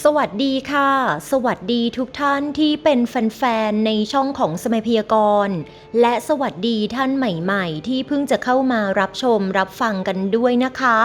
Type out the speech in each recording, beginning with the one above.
สวัสดีค่ะ สวัสดีทุกท่านที่เป็นแฟนๆ ในช่องของสมัยพยากรณ์และสวัสดีท่านใหม่ๆ ที่เพิ่งจะเข้ามารับชมรับฟังกันด้วยนะคะ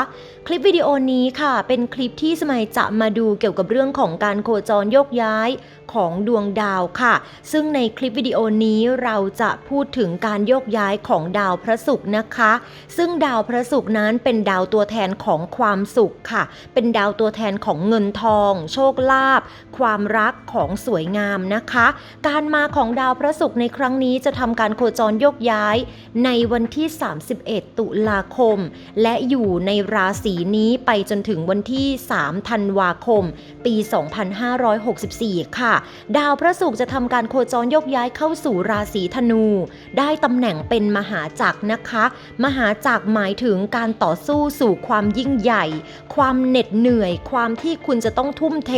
คลิปวิดีโอนี้ค่ะ เป็นคลิปที่สมัยจะมาดูเกี่ยวกับเรื่องของการโคจรโยกย้ายของดวงดาวค่ะ ซึ่งในคลิปวิดีโอนี้เราจะพูดถึงการโยกย้ายของดาวพระศุกร์นะคะ ซึ่งดาวพระศุกร์นั้นเป็นดาวตัวแทนของความสุขค่ะ เป็นดาวตัวแทนของเงินทองชคลาภความรักของสวยงามนะคะ การมาของดาวพระศุกร์ในครั้งนี้จะทำการโคจรโยกย้าย ในวันที่ 31 ตุลาคม และอยู่ในราศีนี้ไปจนถึงวันที่ 3 ธันวาคม ปี 2564 ค่ะ ดาวพระศุกร์จะทำการโคจรโยกย้ายเข้าสู่ราศีธนู ได้ตำแหน่งเป็นมหาจักรนะคะ มหาจักรหมายถึงการต่อสู้สู่ความยิ่งใหญ่ ความเหน็ดเหนื่อย ความที่คุณจะต้องทุ่มเท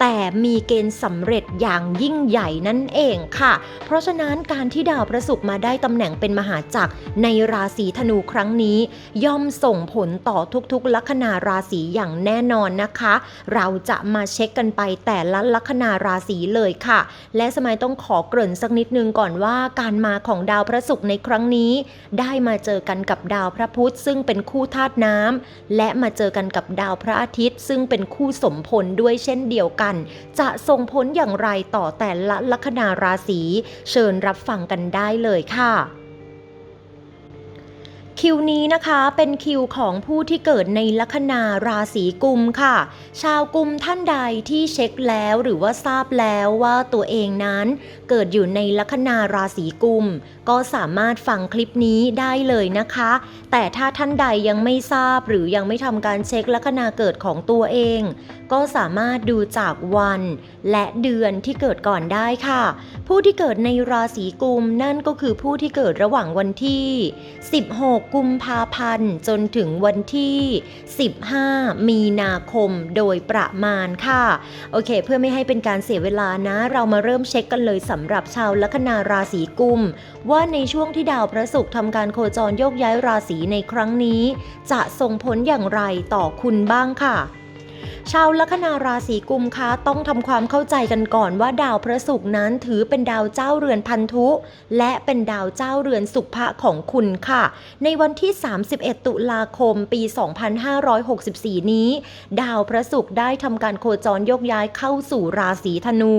แต่มีเกณฑ์สำเร็จอย่างยิ่งใหญ่นั่นเองค่ะ เพราะฉะนั้นการที่ดาวพระศุกร์มาได้ตำแหน่งเป็นมหาจักรในราศีธนูครั้งนี้ ย่อมส่งผลต่อทุกๆ ลัคนาราศีอย่างแน่นอนนะคะ เราจะมาเช็คกันไปแต่ละลัคนาราศีเลยค่ะ และสมัยต้องขอเกริ่นสักนิดนึงก่อนว่าการมาของดาวพระศุกร์ในครั้งนี้ ได้มาเจอกันกับดาวพระพุธซึ่งเป็นคู่ธาตุน้ำและมาเจอกันกับดาวพระอาทิตย์ ซึ่งเป็นคู่สมพลด้วยเช่นเดียวกัน จะส่งผลอย่างไรต่อแต่ละลัคนาราศีเชิญรับฟังกันได้เลยค่ะ คิวนี้นะคะเป็นคิวของผู้ที่เกิดในลัคนาราศีกุมค่ะ ชาวกุมท่านใดที่เช็คแล้วหรือว่าทราบแล้วว่าตัวเองนั้น เกิดอยู่ในลัคนาราศีกุม ก็สามารถฟังคลิปนี้ได้เลยนะคะ แต่ถ้าท่านใดยังไม่ทราบหรือยังไม่ทำการเช็คลัคนาเกิดของตัวเอง ก็สามารถดูจากวัน และเดือนที่เกิดก่อนได้ค่ะ ผู้ที่เกิดในราศีกุมนั่นก็คือผู้ที่เกิดระหว่างวันที่ 16กุมภาพันธ์ จนถึงวันที่ 15 มีนาคมโดยประมาณค่ะ โอเค เพื่อไม่ให้เป็นการเสียเวลานะ เรามาเริ่มเช็คกันเลยสำหรับชาวลัคนาราศีกุม ว่าในช่วงที่ดาวพระศุกร์ทำการโคจรโยกย้ายราศีในครั้งนี้ จะส่งผลอย่างไรต่อคุณบ้างค่ะ ชาวลัคนาราศีกุมคะต้องทำความเข้าใจกันก่อนว่าดาวพระศุกร์นั้นถือเป็นดาวเจ้าเรือนพันธุ และเป็นดาวเจ้าเรือนสุภะของคุณค่ะ ในวันที่ 31 ตุลาคมปี 2564 นี้ ดาวพระศุกร์ได้ทำการโคจรยกย้ายเข้าสู่ราศีธนู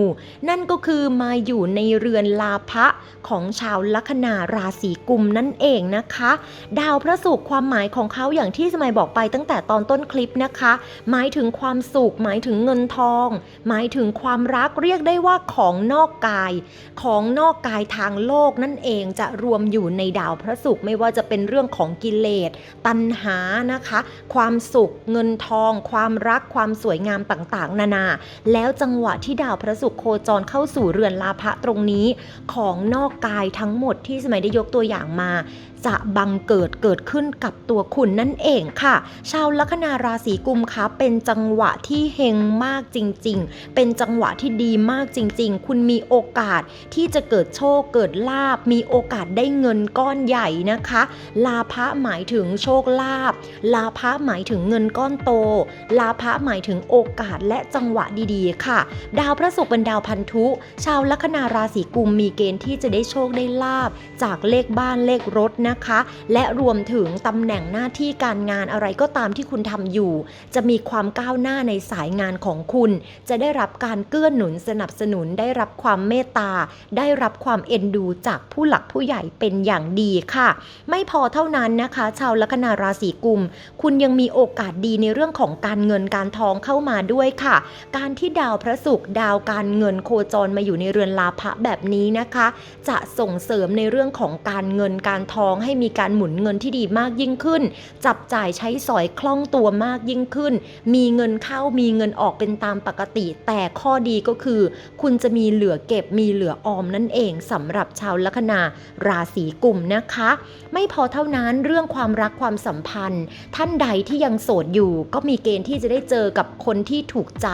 นั่นก็คือมาอยู่ในเรือนลาภะของชาวลัคนาราศีกุมนั่นเองนะคะ ดาวพระศุกร์ความหมายของเขาอย่างที่สมัยบอกไปตั้งแต่ตอนต้นคลิปนะคะ หมายถึงความความสุข หมายถึงเงินทอง หมายถึงความรักเรียกได้ว่าของนอกกาย ของนอกกายทางโลกนั่นเองจะรวมอยู่ในดาวพระศุกร์ไม่ว่าจะเป็นเรื่องของกิเลสตัณหานะคะ ความสุขเงินทอง ความรักความสวยงามต่างๆ นานา แล้วจังหวะที่ดาวพระศุกร์โคจรเข้าสู่เรือนลาภะตรงนี้ ของนอกกายทั้งหมดที่สมัยได้ยกตัวอย่างมาจะบังเกิดเกิดขึ้นกับตัวคุณนั่นเองค่ะ ชาวลัคนาราศีกุมคะเป็นจังหวะะที่เฮงมากจริง ๆ เป็นจังหวะที่ดีมากจริง ๆ คุณมีโอกาสที่จะเกิดโชคเกิดลาบ มีโอกาสได้เงินก้อนใหญ่นะคะ ลาภะหมายถึงโชคลาภลาภะหมายถึงเงินก้อนโต ลาภะหมายถึงโอกาสและจังหวะดีๆ ค่ะ ดาวพระศุกร์เป็นดาวพันธุ ชาวลัคนาราศีกุมมีเกณฑ์ที่จะได้โชคได้ลาบ จากเลขบ้านเลขรถนะคะ และรวมถึงตำแหน่งหน้าที่การงานอะไรก็ตามที่คุณทำอยู่ จะมีความก้าวหน้าาในสายงานของคุณ จะได้รับการเกื้อหนุนสนับสนุนได้รับความเมตตา ได้รับความเอ็นดูจากผู้หลักผู้ใหญ่เป็นอย่างดีค่ะ ไม่พอเท่านั้นนะคะ ชาวลัคนาราศีกุม คุณยังมีโอกาสดีในเรื่องของการเงินการทองเข้ามาด้วยค่ะ การที่ดาวพระศุกร์ดาวการเงินโคจรมาอยู่ในเรือนลาภะแบบนี้นะคะ จะส่งเสริมในเรื่องของการเงินการทองให้มีการหมุนเงินที่ดีมากยิ่งขึ้น จับจ่ายใช้สอยคล่องตัวมากยิ่งขึ้น มีเงินเข้ามีเงินออกเป็นตามปกติ แต่ข้อดีก็คือ คุณจะมีเหลือเก็บมีเหลือออมนั่นเองสำหรับชาวลัคนาราศีกุมนะคะ ไม่พอเท่านั้นเรื่องความรักความสัมพันธ์ ท่านใดที่ยังโสดอยู่ ก็มีเกณฑ์ที่จะได้เจอกับคนที่ถูกใจ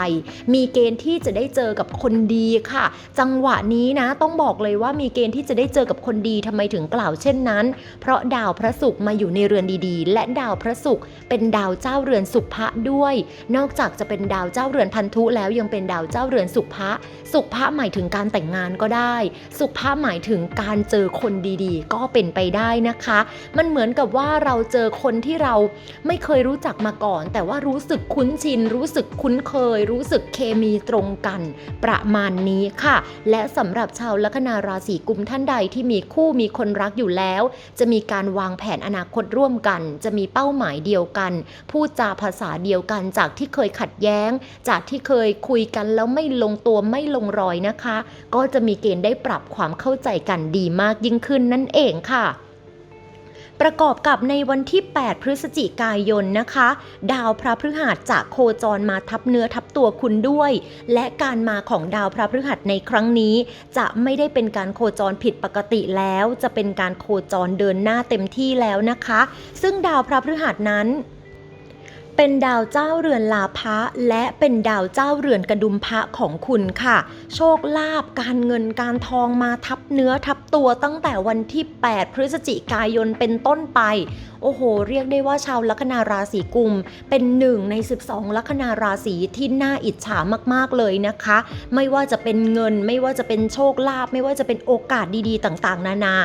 มีเกณฑ์ที่จะได้เจอกับคนดีค่ะ จังหวะนี้นะต้องบอกเลยว่ามีเกณฑ์ที่จะได้เจอกับคนดีทำไมถึงกล่าวเช่นนั้น เพราะดาวพระศุกร์มาอยู่ในเรือนดีๆ และดาวพระศุกร์เป็นดาวเจ้าเรือนสุภะด้วย นอกจากจะเป็นดาวเจ้าเรือนพันธุแล้วยังเป็นดาวเจ้าเรือนสุภะสุภะหมายถึงการแต่งงานก็ได้ สุภะหมายถึงการเจอคนดีๆ ก็เป็นไปได้นะคะ มันเหมือนกับว่าเราเจอคนที่เราไม่เคยรู้จักมาก่อน แต่ว่ารู้สึกคุ้นชิน รู้สึกคุ้นเคย รู้สึกเคมีตรงกัน ประมาณนี้ค่ะ และสำหรับชาวลัคนาราศีกุมท่านใดที่มีคู่มีคนรักอยู่แล้ว จะมีการวางแผนอนาคตร่วมกัน จะมีเป้าหมายเดียวกัน พูดจาภาษาเดียวกันจากที่เคยขัดแย้ง จากที่เคยคุยกันแล้วไม่ลงตัวไม่ลงรอยนะคะ ก็จะมีเกณฑ์ได้ปรับความเข้าใจกันดีมากยิ่งขึ้นนั่นเองค่ะประกอบกับในวันที่ 8 พฤศจิกายนนะคะ ดาวพระพฤหัสจะโคจรมาทับเนื้อทับตัวคุณด้วย และการมาของดาวพระพฤหัสในครั้งนี้ จะไม่ได้เป็นการโคจรผิดปกติแล้ว จะเป็นการโคจรเดินหน้าเต็มที่แล้วนะคะ ซึ่งดาวพระพฤหัสนั้น เป็นดาวเจ้าเรือนลาภะและเป็นดาวเจ้าเรือนกระดุมพระของคุณค่ะ โชคลาภการเงินการทองมาทับเนื้อทับตัวตั้งแต่วันที่ 8 พฤศจิกายนเป็นต้นไปโอ้โห เรียกได้ว่าชาวลัคนาราศีกุม เป็นหนึ่งใน 12 ลัคนาราศีที่น่าอิจฉามากๆเลยนะคะ ไม่ว่าจะเป็นเงิน ไม่ว่าจะเป็นโชคลาภไม่ว่าจะเป็นโอกาสดีๆ ต่างๆ นานา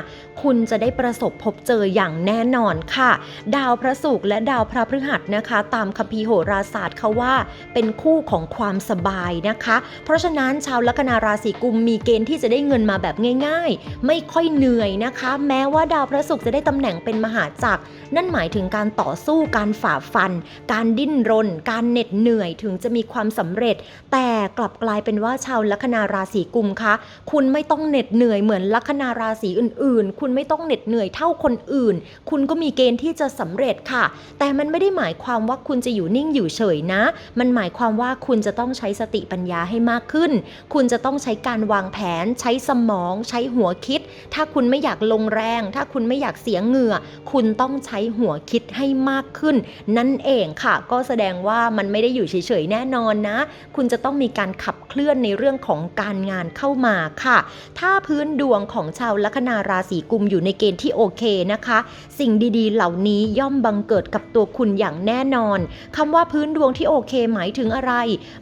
คุณจะได้ประสบพบเจออย่างแน่นอนค่ะ ดาวพระศุกร์และดาวพระพฤหัสนะคะตามคัมภีร์โหราศาสตร์เขาว่า เป็นคู่ของความสบายนะคะ เพราะฉะนั้นชาวลัคนาราศีกุมมีเกณฑ์ที่จะได้เงินมาแบบง่าย ๆ ไม่ค่อยเหนื่อยนะคะ แม้ว่าดาวพระศุกร์จะได้ตำแหน่งเป็นมหาจักร นั่นหมายถึงการต่อสู้การฝ่าฟัน การดิ้นรน การเหน็ดเหนื่อยถึงจะมีความสำเร็จ แต่กลับกลายเป็นว่าชาวลัคนาราศีกุมคะ คุณไม่ต้องเหน็ดเหนื่อยเหมือนลัคนาราศีอื่น ๆ คุณไม่ต้องเหน็ดเหนื่อยเท่าคนอื่น คุณก็มีเกณฑ์ที่จะสำเร็จค่ะ แต่มันไม่ได้หมายความว่าคุณจะอยู่นิ่งอยู่เฉยนะ มันหมายความว่าคุณจะต้องใช้สติปัญญาให้มากขึ้น คุณจะต้องใช้การวางแผน ใช้สมอง ใช้หัวคิด ถ้าคุณไม่อยากลงแรง ถ้าคุณไม่อยากเสียเหงื่อ คุณต้องใช้หัวคิดให้มากขึ้น นั่นเองค่ะ ก็แสดงว่ามันไม่ได้อยู่เฉยๆแน่นอนนะ คุณจะต้องมีการขับเคลื่อนในเรื่องของการงานเข้ามาค่ะ ถ้าพื้นดวงของชาวลัคนาราศีกุมอยู่ในเกณฑ์ที่โอเคนะคะ สิ่งดีๆ เหล่านี้ย่อมบังเกิดกับตัวคุณอย่างแน่นอนคำว่าพื้นดวงที่โอเคหมายถึงอะไร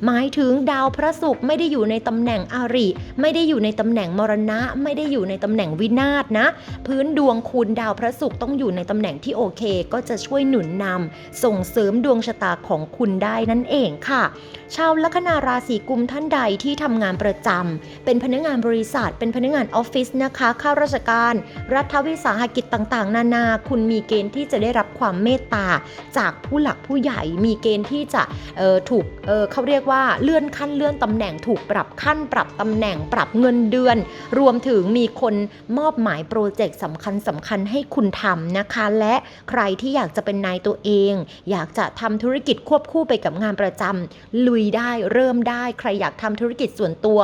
หมายถึงดาวพระศุกร์ไม่ได้อยู่ในตำแหน่งอาริ ไม่ได้อยู่ในตำแหน่งมรณะ ไม่ได้อยู่ในตำแหน่งวินาศนะ พื้นดวงคุณดาวพระศุกร์ต้องอยู่ในตำแหน่งที่โอเค ก็จะช่วยหนุนนำส่งเสริมดวงชะตาของคุณได้นั่นเองค่ะ ชาวลัคนาราศีกุมท่านใดที่ทำงานประจำเป็นพนักงานบริษัท เป็นพนักงานออฟฟิศนะคะข้าราชการ รัฐวิสาหกิจต่างๆ นานา คุณมีเกณฑ์ที่จะได้รับความเมตตาจากผู้หลักผู้ใหญ่มีเกณฑ์ที่จะถูกเเขาเรียกว่าเลื่อนขั้นเลื่อนตำแหน่งถูกปรับขั้นปรับตำแหน่งปรับเงินเดือน รวมถึงมีคนมอบหมายโปรเจกต์สำคัญสำคัญให้คุณทำนะคะ และใครที่อยากจะเป็นนายตัวเอง อยากจะทำธุรกิจควบคู่ไปกับงานประจำลุยได้เริ่มได้ใครอยากทำธุรกิจส่วนตัว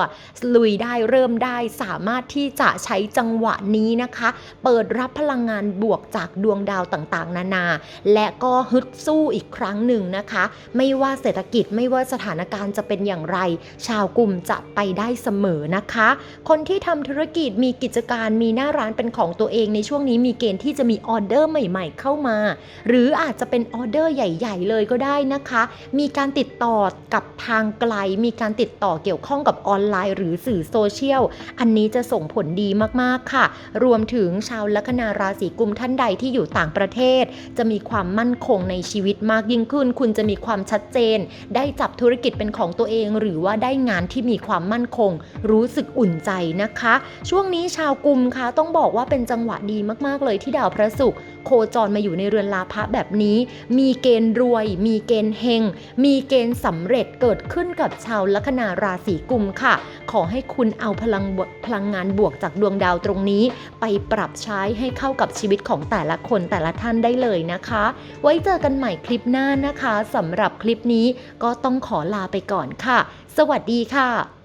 ลุยได้เริ่มได้สามารถที่จะใช้จังหวะนี้นะคะ เปิดรับพลังงานบวกจากดวงดาวต่างๆ นานา และก็ฮึดสู้อีกครั้งทั้งหนึ่งนะคะ ไม่ว่าเศรษฐกิจไม่ว่าสถานการณ์จะเป็นอย่างไร ชาวกลุ่มจะไปได้เสมอนะคะ คนที่ทำธุรกิจมีกิจการมีหน้าร้านเป็นของตัวเองในช่วงนี้มีเกณฑ์ที่จะมีออเดอร์ใหม่ ๆ เข้ามา หรืออาจจะเป็นออเดอร์ใหญ่ ๆ เลยก็ได้นะคะ มีการติดต่อกับทางไกล มีการติดต่อเกี่ยวข้องกับออนไลน์ หรือสื่อโซเชียลอันนี้จะส่งผลดีมากๆค่ะ รวมถึงชาวลัคนาราศีกุมท่านใดที่อยู่ต่างประเทศ จะมีความมั่นคงในชีวิตมากยิ่งขึ้น คุณจะมีความชัดเจน ได้จับธุรกิจเป็นของตัวเอง หรือว่าได้งานที่มีความมั่นคง รู้สึกอุ่นใจนะคะ ช่วงนี้ชาวกุมคะต้องบอกว่าเป็นจังหวะดีมากๆเลยที่ดาวพระศุกร์โคจรมาอยู่ในเรือนลาภะแบบนี้ มีเกณฑ์รวย มีเกณฑ์เฮง มีเกณฑ์สำเร็จเกิดขึ้นกับชาวลัคนาราศีกุมค่ะ ขอให้คุณเอาพลังพลังงานบวกจากดวงดาวตรงนี้ ไปปรับใช้ให้เข้ากับชีวิตของแต่ละคนแต่ละท่านได้เลยนะคะ ไว้เจอกันใหม่คลิปหน้านะคะสำหรับคลิปนี้ก็ต้องขอลาไปก่อนค่ะ สวัสดีค่ะ